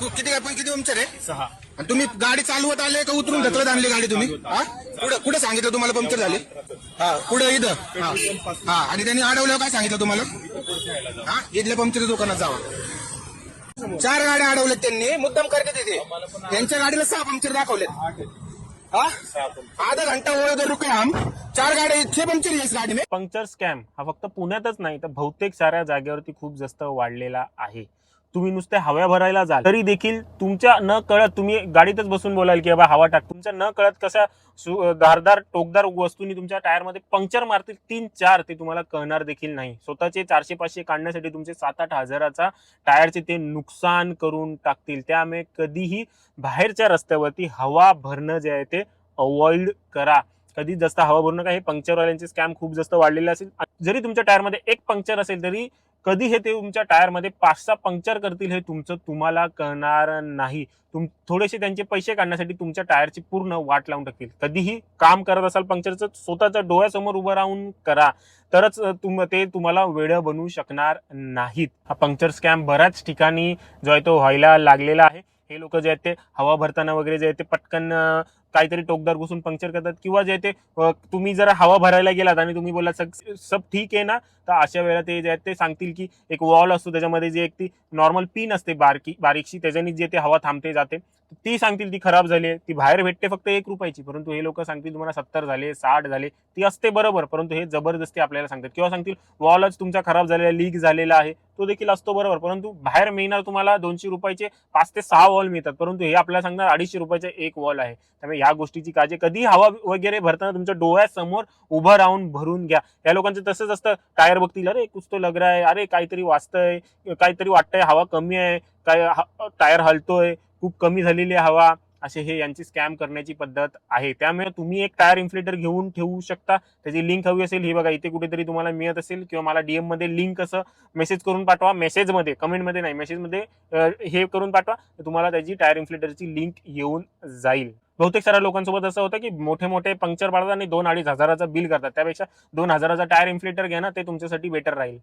किती काय किती पंक्चर आहे सहा. आणि तुम्ही गाडी चालवत आले का उतरून ढकलत आणली गाडी तुम्ही? हा? कुठं कुठं सांगितलं तुम्हाला पंक्चर झाले? हा कुठं इथं? हा. हा आणि त्यांनी अडवल्यावर काय सांगितलं तुम्हाला? हा इथल्या पंक्चरच्या दुकानात जावा. चार गाड्या अडवल्यात त्यांनी. मुद्दाम करते तिथे. त्यांच्या गाडीला सहा पंक्चर दाखवलेत. हा? आधा घंटा ओळख रुके हम. चार गाड्या छे पंक्चर आहे इस गाडी में पंक्चर स्कॅम हा फक्त पुण्यातच नाही तर बहुतेक साऱ्या जागेवरती खूप जास्त वाढलेला आहे. तुम्ही नुसते हव्या भरायला जाल तरी देखील तुमच्या न कळत तुम्ही गाडीतच बसून बोलाल की बाबा हवा टाक. तुमच्या न कळत कशा सु- धारदार टोकदार वस्तूंनी तुमच्या टायरमध्ये पंक्चर मारतील तीन चार ते तुम्हाला कळणार देखील नाही. स्वतःचे चारशे पाचशे काढण्यासाठी तुमचे सात आठ हजाराचा टायरचे ते नुकसान करून टाकतील. त्यामुळे कधीही बाहेरच्या रस्त्यावरती हवा भरणं जे आहे ते अवॉइड करा. कधी जास्त हवा भरू नका. हे पंक्चरवाल्यांचे स्कॅम खूप जास्त वाढलेले असेल. जरी तुमच्या टायरमध्ये एक पंक्चर असेल तरी कधी हे ते तुमच्या टायरमध्ये पाच सहा पंक्चर करतील हे तुमचं तुम्हाला कळणार नाही. तुम थोडेसे त्यांचे पैसे काढण्यासाठी तुमच्या टायरची पूर्ण वाट लावून टाकतील. कधीही काम करत असाल पंक्चरचं स्वतःच्या डोळ्यासमोर उभं राहून करा. तरच तुम ते तुम्हाला वेळ बनवू शकणार नाहीत. हा पंक्चर स्कॅम बऱ्याच ठिकाणी जो आहे तो व्हायला लागलेला आहे. हे लोक जे आहेत ते हवा भरताना वगैरे जे आहे ते पटकन काहीतरी टोकदार घुसून पंक्चर करतात किंवा जे ते तुम्ही जर हवा भरायला गेलात आणि तुम्ही बोललात सग- सब ठीक आहे ना? तर अशा वेळेला ते जे आहेत ते सांगतील की एक वॉल असतो त्याच्यामध्ये जे एक ती नॉर्मल पिन असते बारकी बारीकशी त्याच्यानी जे ते हवा थांबते जाते ती सांगतील ती खराब झाली आहे ती बाहेर भेटते फक्त एक रुपयाची. परंतु हे लोक सांगतील तुम्हाला सत्तर झाले साठ झाले ती असते बरोबर परंतु हे जबरदस्ती आपल्याला सांगतात. किंवा सांगतील वॉलच तुमचा खराब झालेला लीक झालेला आहे. तो देखील असतो बरोबर परंतु बाहेर मिळणार तुम्हाला दोनशे रुपयाचे पाच ते सहा वॉल मिळतात परंतु हे आपल्याला सांगणार अडीचशे रुपयाचे एक वॉल आहे. त्यामुळे ह्या गोष्टीची काळजी कधी हवा वगैरे भरताना तुमच्या डोळ्यासमोर उभं राहून भरून घ्या. या लोकांचं तसंच असतं. टायर बघतील अरे कुछ तो लग रहा है अरे काहीतरी वाचतंय. काहीतरी वाटतंय हवा कमी आहे. काय टायर हलतोय. खूप कमी झालेली हवा. असे हे यांची स्कॅम करण्याची पद्धत आहे. त्यामुळे तुम्ही एक टायर इन्फ्लेटर घेऊन ठेवू शकता. त्याची लिंक हवी असेल ही बघा. इथे कुठेतरी तुम्हाला मिळत असेल किंवा मला डीएममध्ये लिंक असं मेसेज करून पाठवा. मेसेजमध्ये कमेंटमध्ये नाही. मेसेजमध्ये हे करून पाठवा. तुम्हाला त्याची टायर इन्फ्लेटरची लिंक येऊन जाईल. बहुतेक साऱ्या लोकांसोबत असं होतं की मोठे मोठे पंक्चर पाडतात आणि दोन अडीच हजाराचं बिल करतात. त्यापेक्षा दोन हजाराचा टायर इन्फ्लेटर घ्या ना ते तुमच्यासाठी बेटर राहील.